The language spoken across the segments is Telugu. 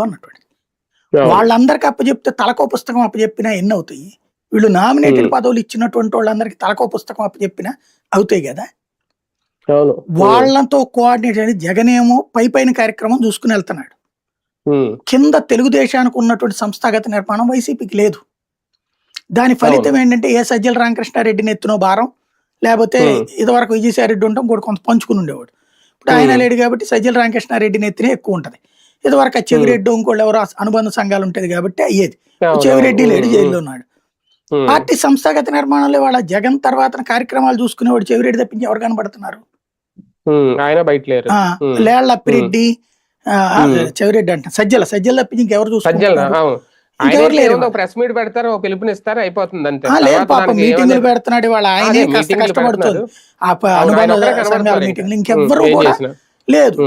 అన్నటువంటి. వాళ్ళందరికీ అప్పచెప్తే తలకో పుస్తకం అప్పచెప్పినా ఎన్ని అవుతాయి వీళ్ళు నామినేటెడ్. పదవులు ఇచ్చినటువంటి వాళ్ళందరికీ తలకో పుస్తకం అప్పచెప్పినా అవుతాయి కదా? వాళ్ళతో కోఆర్డినేట్ అనేది జగనేమో పై పైన కార్యక్రమం చూసుకుని వెళ్తున్నాడు. కింద తెలుగుదేశానికి ఉన్నటువంటి సంస్థాగత నిర్మాణం వైసీపీకి లేదు. దాని ఫలితం ఏంటంటే ఏ సజ్జల రామకృష్ణారెడ్డిని ఎత్తునో భారం లేకపోతే. ఇదివరకు విజయసాయి రెడ్డి ఉంటాం కూడా కొంత పంచుకుని ఉండేవాడు. ఇప్పుడు ఆయన. లేడు కాబట్టి సజ్జల రామకృష్ణారెడ్డిని ఎత్తినే ఎక్కువ ఉంటది. ఇదివరకు చెవిరెడ్డి ఇంకోళ్ళు ఎవరో అనుబంధ సంఘాలు ఉంటది కాబట్టి అయ్యేది. చెవిరెడ్డి లేడు జైల్లో ఉన్నాడు. పార్టీ సంస్థాగత నిర్మాణంలో వాళ్ళ జగన్ తర్వాత కార్యక్రమాలు చూసుకునేవాడు చెవిరెడ్డి తప్పించి ఎవరు కనబడుతున్నారు? ఆయన బయట లేరు. అప్పిరెడ్డి Hmm. చెవిరెడ్డి అంట. సజ్జల సజ్జల తప్పించి ఇంకెవరు ఏముందో ప్రెస్ మీట్ పెడతారు పిలుపునిస్తారు అయిపోతుంది అంతే. లేదు పాపం మీటింగులు పెడుతున్నాడు వాళ్ళ ఆయనే కష్టపడుతుంది. ఆ అనుబంధ సంఘాల మీటింగ్లు. ఇంకెవ్వరు కూడా. లేదు.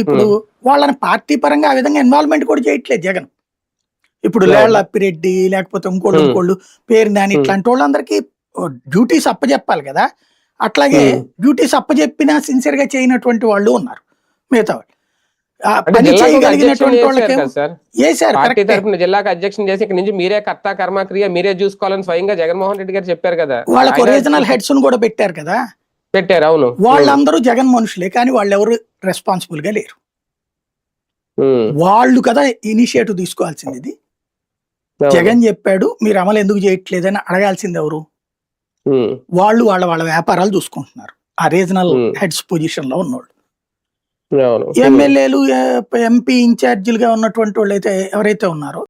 ఇప్పుడు వాళ్ళని పార్టీ పరంగా ఆ విధంగా ఇన్వాల్వ్మెంట్ కూడా చేయట్లేదు జగన్. ఇప్పుడు. లేళ్ళ అప్పిరెడ్డి లేకపోతే ఇంకోళ్ళు. ఇంకోళ్ళు పేరు దాని ఉమ్. ఇట్లాంటి వాళ్ళందరికీ డ్యూటీస్ అప్పచెప్పాలి కదా. అట్లాగే. డ్యూటీస్ అప్పచెప్పినా సిన్సియర్గా చేయనటువంటి వాళ్ళు ఉన్నారు మిగతా వాళ్ళు. పని చేయగలిగినటువంటి వాళ్ళకి జిల్లాకు అధ్యక్షుని చేసి ఇక్కడ నుంచి మీరే కర్త కర్మక్రియ మీరే చూసుకోవాలని స్వయంగా జగన్మోహన్ రెడ్డి గారు చెప్పారు కదా. వాళ్ళకు రీజనల్ హెడ్స్ కూడా పెట్టారు కదా. పెట్టారు అవును. వాళ్ళందరూ జగన్ మనుషులే కానీ వాళ్ళు ఎవరు రెస్పాన్సిబుల్గా లేరు. వాళ్ళు కదా ఇనిషియేటివ్ తీసుకోవాల్సింది ఇది. జగన్ చెప్పాడు మీరు అమలు ఎందుకు చేయట్లేదని అడగాల్సింది ఎవరు? వాళ్ళు వాళ్ళ వాళ్ళ వ్యాపారాలు చూసుకుంటున్నారు. ఆ రీజనల్. హెడ్స్ పొజిషన్లో ఉన్నోళ్ళు. అవును. ఎమ్మెల్యేలు ఎంపీ ఇన్ఛార్జీలుగా ఉన్నటువంటి వాళ్ళు అయితే ఎవరైతే ఉన్నారో